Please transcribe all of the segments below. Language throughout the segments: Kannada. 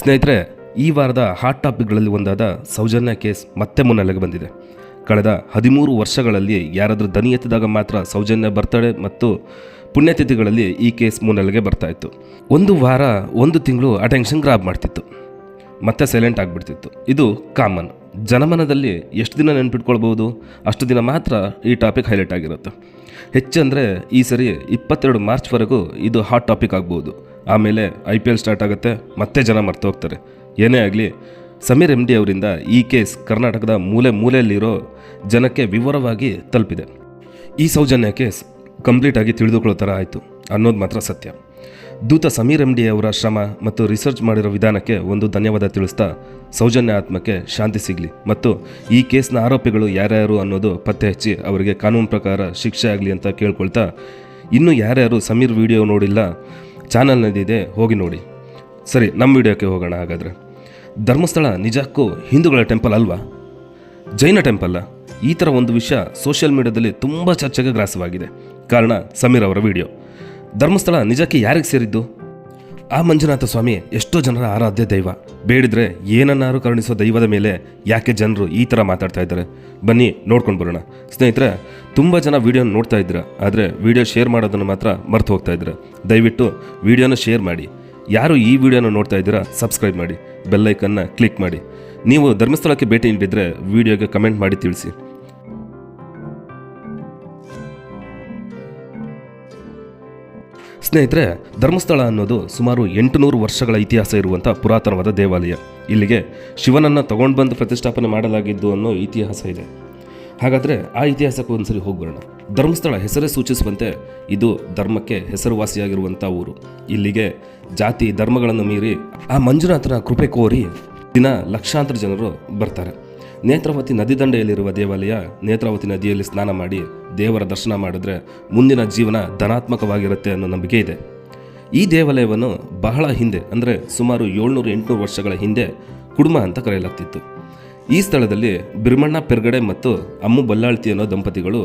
ಸ್ನೇಹಿತರೆ, ಈ ವಾರದ ಹಾಟ್ ಟಾಪಿಕ್ಗಳಲ್ಲಿ ಒಂದಾದ ಸೌಜನ್ಯ ಕೇಸ್ ಮತ್ತೆ ಮುನ್ನೆಲೆಗೆ ಬಂದಿದೆ. ಕಳೆದ ಹದಿಮೂರು ವರ್ಷಗಳಲ್ಲಿ ಯಾರಾದರೂ ದನಿ ಎತ್ತಿದಾಗ ಮಾತ್ರ ಸೌಜನ್ಯ ಬರ್ತಡೇ ಮತ್ತು ಪುಣ್ಯತಿಥಿಗಳಲ್ಲಿ ಈ ಕೇಸ್ ಮುನ್ನೆಲೆಗೆ ಬರ್ತಾ ಇತ್ತು. ಒಂದು ವಾರ, ಒಂದು ತಿಂಗಳು ಅಟೆನ್ಷನ್ ಗ್ರಾಬ್ ಮಾಡ್ತಿತ್ತು. ಮತ್ತೆ ಸೈಲೆಂಟ್ ಆಗಿಬಿಡ್ತಿತ್ತು. ಇದು ಕಾಮನ್ ಜನಮನದಲ್ಲಿ ಎಷ್ಟು ದಿನ ನೆನ್ಪಿಟ್ಕೊಳ್ಬೋದು ಅಷ್ಟು ದಿನ ಮಾತ್ರ ಈ ಟಾಪಿಕ್ ಹೈಲೈಟ್ ಆಗಿರುತ್ತೆ. ಹೆಚ್ಚಂದರೆ ಈ ಸರಿ ಇಪ್ಪತ್ತೆರಡು ಮಾರ್ಚ್ವರೆಗೂ ಇದು ಹಾಟ್ ಟಾಪಿಕ್ ಆಗ್ಬೋದು. ಆಮೇಲೆ ಐ ಪಿ ಎಲ್ ಸ್ಟಾರ್ಟ್ ಆಗುತ್ತೆ, ಮತ್ತೆ ಜನ ಮರ್ತು ಹೋಗ್ತಾರೆ. ಏನೇ ಆಗಲಿ, ಸಮೀರ್ ಎಂ ಡಿ ಅವರಿಂದ ಈ ಕೇಸ್ ಕರ್ನಾಟಕದ ಮೂಲೆ ಮೂಲೆಯಲ್ಲಿರೋ ಜನಕ್ಕೆ ವಿವರವಾಗಿ ತಲುಪಿದೆ. ಈ ಸೌಜನ್ಯ ಕೇಸ್ ಕಂಪ್ಲೀಟಾಗಿ ತಿಳಿದುಕೊಳ್ಳೋ ಥರ ಆಯಿತು ಅನ್ನೋದು ಮಾತ್ರ ಸತ್ಯ. ದೂತ ಸಮೀರ್ ಎಂ ಡಿ ಅವರ ಶ್ರಮ ಮತ್ತು ರಿಸರ್ಚ್ ಮಾಡಿರೋ ವಿಧಾನಕ್ಕೆ ಒಂದು ಧನ್ಯವಾದ ತಿಳಿಸ್ತಾ ಸೌಜನ್ಯ ಆತ್ಮಕ್ಕೆ ಶಾಂತಿ ಸಿಗಲಿ ಮತ್ತು ಈ ಕೇಸ್ನ ಆರೋಪಿಗಳು ಯಾರ್ಯಾರು ಅನ್ನೋದು ಪತ್ತೆ ಹಚ್ಚಿ ಅವರಿಗೆ ಕಾನೂನು ಪ್ರಕಾರ ಶಿಕ್ಷೆ ಆಗಲಿ ಅಂತ ಕೇಳ್ಕೊಳ್ತಾ ಇನ್ನೂ ಯಾರ್ಯಾರು ಸಮೀರ್ ವಿಡಿಯೋ ನೋಡಿಲ್ಲ, ಚಾನಲ್ನಲ್ಲಿದೆ ಹೋಗಿ ನೋಡಿ. ಸರಿ, ನಮ್ಮ ವಿಡಿಯೋಕ್ಕೆ ಹೋಗೋಣ ಹಾಗಾದರೆ. ಧರ್ಮಸ್ಥಳ ನಿಜಕ್ಕೂ ಹಿಂದೂಗಳ ಟೆಂಪಲ್ ಅಲ್ವಾ? ಜೈನ ಟೆಂಪಲ್ಲ ಈ ಥರ ಒಂದು ವಿಷಯ ಸೋಷಿಯಲ್ ಮೀಡಿಯಾದಲ್ಲಿ ತುಂಬ ಚರ್ಚೆಗೆ ಗ್ರಾಸವಾಗಿದೆ. ಕಾರಣ ಸಮೀರ್ ಅವರ ವಿಡಿಯೋ ಧರ್ಮಸ್ಥಳ ನಿಜಕ್ಕೆ ಯಾರಿಗೆ ಸೇರಿದ್ದು? ಆ ಮಂಜುನಾಥ ಸ್ವಾಮಿ ಎಷ್ಟೋ ಜನರ ಆರಾಧ್ಯ ದೈವ. ಬೇಡಿದ್ರೆ ಏನನ್ನಾರು ಕರುಣಿಸೋ ದೈವದ ಮೇಲೆ ಯಾಕೆ ಜನರು ಈ ಥರ ಮಾತಾಡ್ತಾ ಇದ್ದಾರೆ? ಬನ್ನಿ ನೋಡ್ಕೊಂಡು ಬರೋಣ. ಸ್ನೇಹಿತರೆ, ತುಂಬ ಜನ ವೀಡಿಯೋನ ನೋಡ್ತಾ ಇದ್ದೀರ, ಆದರೆ ವಿಡಿಯೋ ಶೇರ್ ಮಾಡೋದನ್ನು ಮಾತ್ರ ಮರ್ತು ಹೋಗ್ತಾ ಇದ್ದೀರ? ದಯವಿಟ್ಟು ವಿಡಿಯೋನ ಶೇರ್ ಮಾಡಿ. ಯಾರು ಈ ವಿಡಿಯೋನ ನೋಡ್ತಾ ಇದ್ದೀರಾ, ಸಬ್ಸ್ಕ್ರೈಬ್ ಮಾಡಿ. ಬೆಲ್ಲೈಕನ್ನ ಕ್ಲಿಕ್ ಮಾಡಿ. ನೀವು ಧರ್ಮಸ್ಥಳಕ್ಕೆ ಭೇಟಿ ನೀಡಿದರೆ ವಿಡಿಯೋಗೆ ಕಮೆಂಟ್ ಮಾಡಿ ತಿಳಿಸಿ. ಸ್ನೇಹಿತರೆ, ಧರ್ಮಸ್ಥಳ ಅನ್ನೋದು ಸುಮಾರು ಎಂಟುನೂರು ವರ್ಷಗಳ ಇತಿಹಾಸ ಇರುವಂಥ ಪುರಾತನವಾದ ದೇವಾಲಯ. ಇಲ್ಲಿಗೆ ಶಿವನನ್ನು ತಗೊಂಡು ಬಂದು ಪ್ರತಿಷ್ಠಾಪನೆ ಮಾಡಲಾಗಿದ್ದು ಅನ್ನೋ ಇತಿಹಾಸ ಇದೆ. ಹಾಗಾದರೆ ಆ ಇತಿಹಾಸಕ್ಕೆ ಒಂದ್ಸರಿ ಹೋಗ್ಬರೋಣ ಧರ್ಮಸ್ಥಳ ಹೆಸರೇ ಸೂಚಿಸುವಂತೆ ಇದು ಧರ್ಮಕ್ಕೆ ಹೆಸರುವಾಸಿಯಾಗಿರುವಂಥ ಊರು. ಇಲ್ಲಿಗೆ ಜಾತಿ, ಧರ್ಮಗಳನ್ನು ಮೀರಿ ಆ ಮಂಜುನಾಥರ ಕೃಪೆ ಕೋರಿ ದಿನ ಲಕ್ಷಾಂತರ ಜನರು ಬರ್ತಾರೆ. ನೇತ್ರಾವತಿ ನದಿ ದಂಡೆಯಲ್ಲಿರುವ ದೇವಾಲಯ ನೇತ್ರಾವತಿ ನದಿಯಲ್ಲಿ ಸ್ನಾನ ಮಾಡಿ ದೇವರ ದರ್ಶನ ಮಾಡಿದ್ರೆ ಮುಂದಿನ ಜೀವನ ಧನಾತ್ಮಕವಾಗಿರುತ್ತೆ ಅನ್ನೋ ನಂಬಿಕೆ ಇದೆ. ಈ ದೇವಾಲಯವನ್ನು ಬಹಳ ಹಿಂದೆ, ಅಂದರೆ ಸುಮಾರು ಏಳ್ನೂರು ಎಂಟುನೂರು ವರ್ಷಗಳ ಹಿಂದೆ ಕುಡುಮ ಅಂತ ಕರೆಯಲಾಗ್ತಿತ್ತು. ಈ ಸ್ಥಳದಲ್ಲಿ ಬಿರ್ಮಣ್ಣ ಪೆರ್ಗಡೆ ಮತ್ತು ಅಮ್ಮು ಬಲ್ಲಾಳ್ತಿ ಅನ್ನೋ ದಂಪತಿಗಳು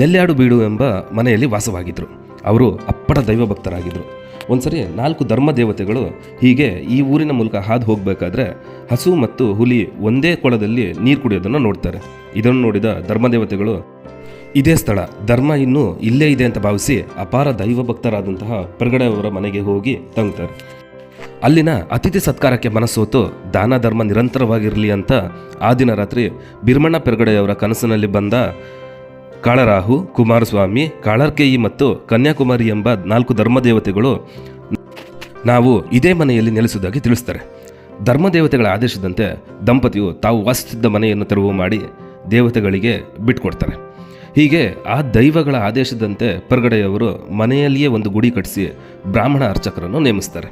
ನೆಲ್ಯಾಡು ಬೀಡು ಎಂಬ ಮನೆಯಲ್ಲಿ ವಾಸವಾಗಿದ್ದರು ಅವರು ಅಪ್ಪಟ ದೈವ ಭಕ್ತರಾಗಿದ್ದರು ಒಂದ್ಸರಿ ನಾಲ್ಕು ಧರ್ಮ ದೇವತೆಗಳು ಹೀಗೆ ಈ ಊರಿನ ಮೂಲಕ ಹಾದು ಹೋಗಬೇಕಾದ್ರೆ ಹಸು ಮತ್ತು ಹುಲಿ ಒಂದೇ ಕೊಳದಲ್ಲಿ ನೀರು ಕುಡಿಯೋದನ್ನು ನೋಡ್ತಾರೆ. ಇದನ್ನು ನೋಡಿದ ಧರ್ಮದೇವತೆಗಳು ಇದೇ ಸ್ಥಳ, ಧರ್ಮ ಇನ್ನೂ ಇಲ್ಲೇ ಇದೆ ಅಂತ ಭಾವಿಸಿ ಅಪಾರ ದೈವ ಭಕ್ತರಾದಂತಹ ಪೆರ್ಗಡೆಯವರ ಮನೆಗೆ ಹೋಗಿ ತಂಗ್ತಾರೆ. ಅಲ್ಲಿನ ಅತಿಥಿ ಸತ್ಕಾರಕ್ಕೆ ಮನಸ್ಸೋತು ದಾನ ಧರ್ಮ ನಿರಂತರವಾಗಿರಲಿ ಅಂತ ಆ ದಿನ ರಾತ್ರಿ ಬಿರ್ಮಣ್ಣ ಪೆರ್ಗಡೆಯವರ ಕನಸಿನಲ್ಲಿ ಬಂದ ಕಾಳರಾಹು, ಕುಮಾರಸ್ವಾಮಿ, ಕಾಳರ್ಕೇಯಿ ಮತ್ತು ಕನ್ಯಾಕುಮಾರಿ ಎಂಬ ನಾಲ್ಕು ಧರ್ಮದೇವತೆಗಳು ನಾವು ಇದೇ ಮನೆಯಲ್ಲಿ ನೆಲೆಸುವುದಾಗಿ ತಿಳಿಸ್ತಾರೆ. ಧರ್ಮದೇವತೆಗಳ ಆದೇಶದಂತೆ ದಂಪತಿಯು ತಾವು ವಾಸಿಸುತ್ತಿದ್ದ ಮನೆಯನ್ನು ತೆರವು ಮಾಡಿ ದೇವತೆಗಳಿಗೆ ಬಿಟ್ಕೊಡ್ತಾರೆ. ಹೀಗೆ ಆ ದೈವಗಳ ಆದೇಶದಂತೆ ಪರ್ಗಡೆಯವರು ಮನೆಯಲ್ಲಿಯೇ ಒಂದು ಗುಡಿ ಕಟ್ಟಿಸಿ ಬ್ರಾಹ್ಮಣ ಅರ್ಚಕರನ್ನು ನೇಮಿಸ್ತಾರೆ.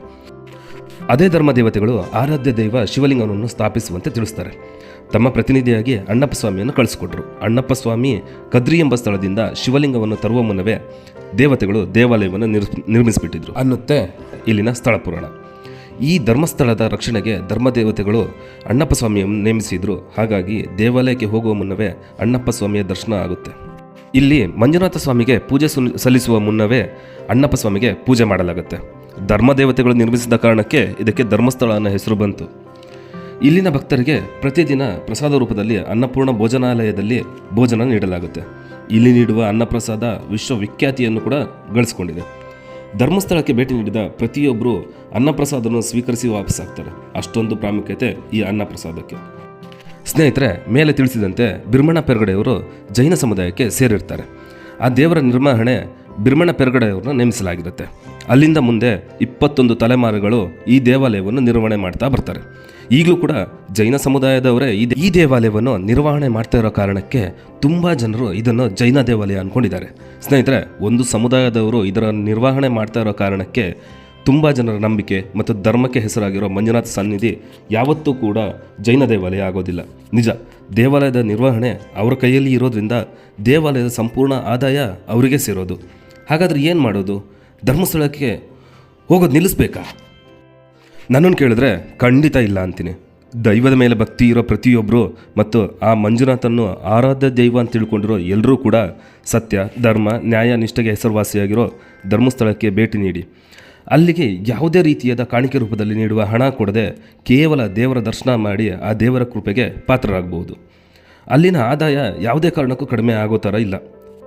ಅದೇ ಧರ್ಮ ದೇವತೆಗಳು ಆರಾಧ್ಯ ದೈವ ಶಿವಲಿಂಗವನ್ನು ಸ್ಥಾಪಿಸುವಂತೆ ತಿಳಿಸ್ತಾರೆ. ತಮ್ಮ ಪ್ರತಿನಿಧಿಯಾಗಿ ಅಣ್ಣಪ್ಪ ಸ್ವಾಮಿಯನ್ನು ಕಳಿಸಿಕೊಟ್ರು. ಅಣ್ಣಪ್ಪ ಸ್ವಾಮಿ ಕದ್ರಿ ಎಂಬ ಸ್ಥಳದಿಂದ ಶಿವಲಿಂಗವನ್ನು ತರುವ ಮುನ್ನವೇ ದೇವತೆಗಳು ದೇವಾಲಯವನ್ನು ನಿರ್ ನಿರ್ಮಿಸಿಬಿಟ್ಟಿದ್ರು. ಅನ್ನುತ್ತೆ ಇಲ್ಲಿನ ಸ್ಥಳ ಪುರಾಣ. ಈ ಧರ್ಮಸ್ಥಳದ ರಕ್ಷಣೆಗೆ ಧರ್ಮದೇವತೆಗಳು ಅಣ್ಣಪ್ಪ ಸ್ವಾಮಿಯನ್ನು ನೇಮಿಸಿದ್ರು. ಹಾಗಾಗಿ ದೇವಾಲಯಕ್ಕೆ ಹೋಗುವ ಮುನ್ನವೇ ಅಣ್ಣಪ್ಪ ಸ್ವಾಮಿಯ ದರ್ಶನ ಆಗುತ್ತೆ. ಇಲ್ಲಿ ಮಂಜುನಾಥ ಸ್ವಾಮಿಗೆ ಪೂಜೆ ಸುಲ್- ಸಲ್ಲಿಸುವ ಮುನ್ನವೇ ಅಣ್ಣಪ್ಪ ಸ್ವಾಮಿಗೆ ಪೂಜೆ ಮಾಡಲಾಗುತ್ತೆ. ಧರ್ಮದೇವತೆಗಳು ನಿರ್ಮಿಸಿದ ಕಾರಣಕ್ಕೆ ಇದಕ್ಕೆ ಧರ್ಮಸ್ಥಳ ಅನ್ನೋ ಹೆಸರು ಬಂತು. ಇಲ್ಲಿನ ಭಕ್ತರಿಗೆ ಪ್ರತಿದಿನ ಪ್ರಸಾದ ರೂಪದಲ್ಲಿ ಅನ್ನಪೂರ್ಣ ಭೋಜನಾಲಯದಲ್ಲಿ ಭೋಜನ ನೀಡಲಾಗುತ್ತೆ. ಇಲ್ಲಿ ನೀಡುವ ಅನ್ನಪ್ರಸಾದ ವಿಶ್ವವಿಖ್ಯಾತಿಯನ್ನು ಕೂಡ ಗಳಿಸಿಕೊಂಡಿದೆ. ಧರ್ಮಸ್ಥಳಕ್ಕೆ ಭೇಟಿ ನೀಡಿದ ಪ್ರತಿಯೊಬ್ಬರು ಅನ್ನಪ್ರಸಾದವನ್ನು ಸ್ವೀಕರಿಸಿ ವಾಪಸ್ಸಾಗ್ತಾರೆ. ಅಷ್ಟೊಂದು ಪ್ರಾಮುಖ್ಯತೆ ಈ ಅನ್ನಪ್ರಸಾದಕ್ಕೆ. ಸ್ನೇಹಿತರೆ, ಮೇಲೆ ತಿಳಿಸಿದಂತೆ ಬಿರ್ಮಣ ಪೆರ್ಗಡೆಯವರು ಜೈನ ಸಮುದಾಯಕ್ಕೆ ಸೇರಿರ್ತಾರೆ. ಆ ದೇವರ ನಿರ್ವಹಣೆ ಬಿರ್ಮಣ ಪೆರ್ಗಡೆಯವ್ರನ್ನ ನೇಮಿಸಲಾಗಿರುತ್ತೆ. ಅಲ್ಲಿಂದ ಮುಂದೆ ಇಪ್ಪತ್ತೊಂದು ತಲೆಮಾರುಗಳು ಈ ದೇವಾಲಯವನ್ನು ನಿರ್ವಹಣೆ ಮಾಡ್ತಾ ಬರ್ತಾರೆ. ಈಗಲೂ ಕೂಡ ಜೈನ ಸಮುದಾಯದವರೇ ಈ ಈ ದೇವಾಲಯವನ್ನು ನಿರ್ವಹಣೆ ಮಾಡ್ತಾ ಇರೋ ಕಾರಣಕ್ಕೆ ತುಂಬ ಜನರು ಇದನ್ನು ಜೈನ ದೇವಾಲಯ ಅಂದ್ಕೊಂಡಿದ್ದಾರೆ ಸ್ನೇಹಿತರೆ, ಒಂದು ಸಮುದಾಯದವರು ಇದರ ನಿರ್ವಹಣೆ ಮಾಡ್ತಾ ಇರೋ ಕಾರಣಕ್ಕೆ ತುಂಬ ಜನರ ನಂಬಿಕೆ ಮತ್ತು ಧರ್ಮಕ್ಕೆ ಹೆಸರಾಗಿರೋ ಮಂಜುನಾಥ ಸನ್ನಿಧಿ ಯಾವತ್ತೂ ಕೂಡ ಜೈನ ದೇವಾಲಯ ಆಗೋದಿಲ್ಲ. ನಿಜ, ದೇವಾಲಯದ ನಿರ್ವಹಣೆ ಅವರ ಕೈಯಲ್ಲಿ ಇರೋದ್ರಿಂದ ದೇವಾಲಯದ ಸಂಪೂರ್ಣ ಆದಾಯ ಅವರಿಗೆ ಸೇರೋದು. ಹಾಗಾದರೆ ಏನು ಮಾಡೋದು? ಧರ್ಮಸ್ಥಳಕ್ಕೆ ಹೋಗೋದು ನಿಲ್ಲಿಸ್ಬೇಕಾ? ನನ್ನನ್ನು ಕೇಳಿದ್ರೆ ಖಂಡಿತ ಇಲ್ಲ ಅಂತೀನಿ. ದೈವದ ಮೇಲೆ ಭಕ್ತಿ ಇರೋ ಪ್ರತಿಯೊಬ್ಬರು ಮತ್ತು ಆ ಮಂಜುನಾಥನ್ನು ಆರಾಧ್ಯ ದೈವ ಅಂತ ತಿಳ್ಕೊಂಡಿರೋ ಎಲ್ಲರೂ ಕೂಡ ಸತ್ಯ, ಧರ್ಮ, ನ್ಯಾಯ, ನಿಷ್ಠೆಗೆ ಹೆಸರುವಾಸಿಯಾಗಿರೋ ಧರ್ಮಸ್ಥಳಕ್ಕೆ ಭೇಟಿ ನೀಡಿ. ಅಲ್ಲಿಗೆ ಯಾವುದೇ ರೀತಿಯಾದ ಕಾಣಿಕೆ ರೂಪದಲ್ಲಿ ನೀಡುವ ಹಣ ಕೊಡದೆ ಕೇವಲ ದೇವರ ದರ್ಶನ ಮಾಡಿ ಆ ದೇವರ ಕೃಪೆಗೆ ಪಾತ್ರರಾಗಬಹುದು. ಅಲ್ಲಿನ ಆದಾಯ ಯಾವುದೇ ಕಾರಣಕ್ಕೂ ಕಡಿಮೆ ಆಗೋ ಥರ ಇಲ್ಲ.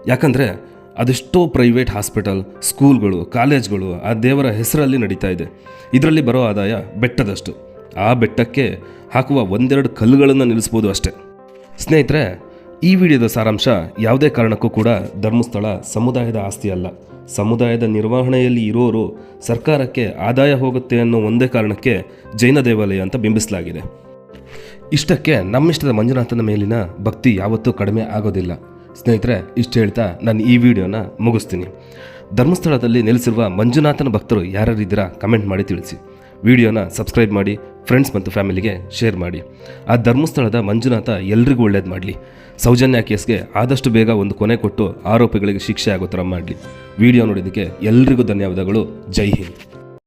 ಯಾಕಂದರೆ ಅದೆಷ್ಟೋ ಪ್ರೈವೇಟ್ ಹಾಸ್ಪಿಟಲ್, ಸ್ಕೂಲ್ಗಳು, ಕಾಲೇಜ್ಗಳು ಆ ದೇವರ ಹೆಸರಲ್ಲಿ ನಡೀತಾ ಇದೆ. ಇದರಲ್ಲಿ ಬರೋ ಆದಾಯ ಬೆಟ್ಟದಷ್ಟು. ಆ ಬೆಟ್ಟಕ್ಕೆ ಹಾಕುವ ಒಂದೆರಡು ಕಲ್ಲುಗಳನ್ನು ನಿಲ್ಲಿಸ್ಬೋದು ಅಷ್ಟೇ. ಸ್ನೇಹಿತರೆ ಈ ವಿಡಿಯೋದ ಸಾರಾಂಶ ಯಾವುದೇ ಕಾರಣಕ್ಕೂ ಕೂಡ ಧರ್ಮಸ್ಥಳ ಸಮುದಾಯದ ಆಸ್ತಿ ಅಲ್ಲ. ಸಮುದಾಯದ ನಿರ್ವಹಣೆಯಲ್ಲಿ ಇರೋರು ಸರ್ಕಾರಕ್ಕೆ ಆದಾಯ ಹೋಗುತ್ತೆ ಅನ್ನೋ ಒಂದೇ ಕಾರಣಕ್ಕೆ ಜೈನ ದೇವಾಲಯ ಅಂತ ಬಿಂಬಿಸಲಾಗಿದೆ. ಇಷ್ಟಕ್ಕೆ ನಮ್ಮಿಷ್ಟದ ಮಂಜುನಾಥನ ಮೇಲಿನ ಭಕ್ತಿ ಯಾವತ್ತೂ ಕಡಿಮೆ ಆಗೋದಿಲ್ಲ. ಸ್ನೇಹಿತರೆ, ಇಷ್ಟು ಹೇಳ್ತಾ ನಾನು ಈ ವಿಡಿಯೋನ ಮುಗಿಸ್ತೀನಿ. ಧರ್ಮಸ್ಥಳದಲ್ಲಿ ನೆಲೆಸಿರುವ ಮಂಜುನಾಥನ ಭಕ್ತರು ಯಾರ್ಯಾರಿದ್ದೀರಾ ಕಮೆಂಟ್ ಮಾಡಿ ತಿಳಿಸಿ. ವಿಡಿಯೋನ ಸಬ್ಸ್ಕ್ರೈಬ್ ಮಾಡಿ ಫ್ರೆಂಡ್ಸ್ ಮತ್ತು ಫ್ಯಾಮಿಲಿಗೆ ಶೇರ್ ಮಾಡಿ. ಆ ಧರ್ಮಸ್ಥಳದ ಮಂಜುನಾಥ ಎಲ್ರಿಗೂ ಒಳ್ಳೇದು ಮಾಡಲಿ. ಸೌಜನ್ಯ ಕೇಸ್ಗೆ ಆದಷ್ಟು ಬೇಗ ಒಂದು ಕೊನೆ ಕೊಟ್ಟು ಆರೋಪಿಗಳಿಗೆ ಶಿಕ್ಷೆ ಆಗೋ ಥರ ಮಾಡಲಿ. ವಿಡಿಯೋ ನೋಡಿದ್ದಕ್ಕೆ ಎಲ್ರಿಗೂ ಧನ್ಯವಾದಗಳು. ಜೈ ಹಿಂದ್.